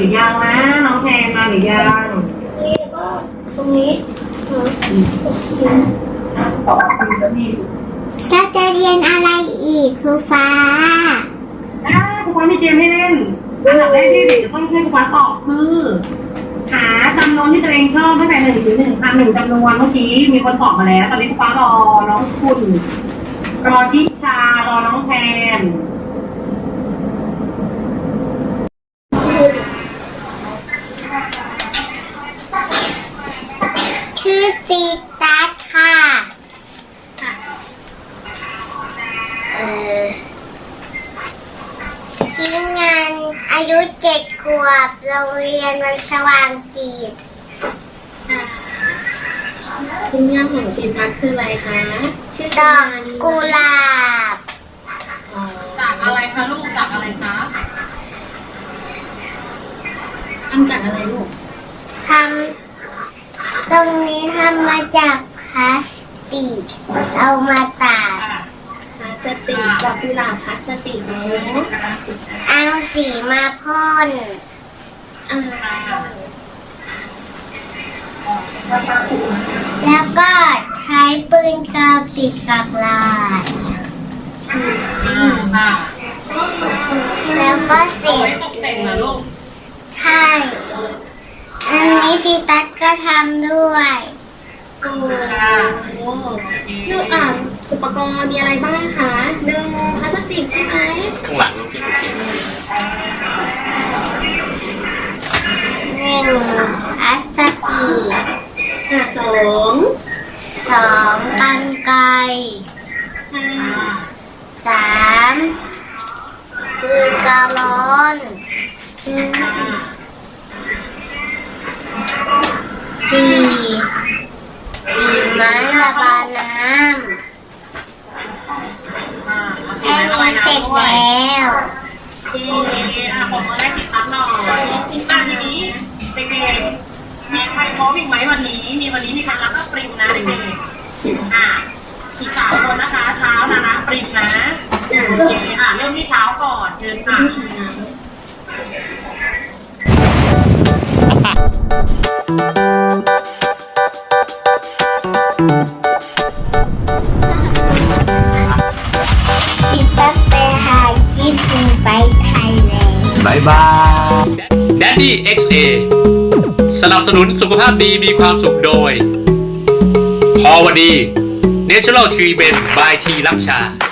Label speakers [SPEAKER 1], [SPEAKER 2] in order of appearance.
[SPEAKER 1] รือยังนะน้องแทนมาหรือยัง
[SPEAKER 2] นี่แล้วก็ตรงนี้
[SPEAKER 3] เราจะเรียนอะไรอีกครูฟ้า
[SPEAKER 1] อ่าครูฟ้ามีเกมให้เล่นอันดับแรกที่เด็กจะต้องให้ครูฟ้าตอบคือหาจำนวนที่ตัวเองชอบตั้งแต่หนึ่งถึงหนึ่งพันหนึ่งจำนวนเมื่อกี้มีคนตอบมาแล้ว ตอนนี้ครูฟ้ารอน้องคุณ รอทิชารอน้องแทน
[SPEAKER 3] ชื่ อซีตัสค่ะ เออทีมงานอายุเจ็ดขวบ โรงเรียนวันสว่างกีบ
[SPEAKER 2] ชิ้นงานของซีทัสคืออะไรคะ ชื่อ
[SPEAKER 3] ดอกกุหลาบ
[SPEAKER 2] อ๋อ
[SPEAKER 1] จากอะไรคะลูกจากอะไรคะ
[SPEAKER 2] ทำจากอะไรลูก
[SPEAKER 3] ทำ ตรงนี้ทำมาจากพลาสติก เอามาตาก
[SPEAKER 2] พลาสติกดอกกุหลาบพลาสติกเนะ
[SPEAKER 3] เอาสีมาพ่นแล้วก็ใช้ปืนกาวติดกับลาย
[SPEAKER 1] อ่าค่ะ
[SPEAKER 3] แล้วก็เสร็จใช่ อันนี้ฟีตัส ทำด้วย
[SPEAKER 2] โอ้ลูกอะอุปกรณ์มีอะไรบ้างคะหนึ่งพลาสติกใช่ไหม
[SPEAKER 4] ข้างหลังลูกที่หนูเขียน
[SPEAKER 3] หนึ่งพลาสติก
[SPEAKER 2] อะสอง
[SPEAKER 3] สองกันไกร
[SPEAKER 2] ห้า
[SPEAKER 3] สามปืนกาวร้อน
[SPEAKER 2] อืม
[SPEAKER 3] สี่สี่ไม้ระบายน้ำแค่นี้เสร็จแล้ว
[SPEAKER 2] เย้
[SPEAKER 1] โอเคอะผมมาได้สิบพัดหน่อยอะทีนี้เด็กๆมีใครพร้อมอีกไหมวันนี้ มีวันนี้มีใครรับก็ปริมนะเด็กๆอะอีกสามคนนะคะ เท้านะนะปริมนะโอเคอะเริ่มที่เท้าก่อนเชิญค่ะ
[SPEAKER 4] บายบาย
[SPEAKER 5] Daddy XA สนับสนุนสุขภาพดีมีความสุขโดย พอวดี Natural Tree b e n by ทีรักชา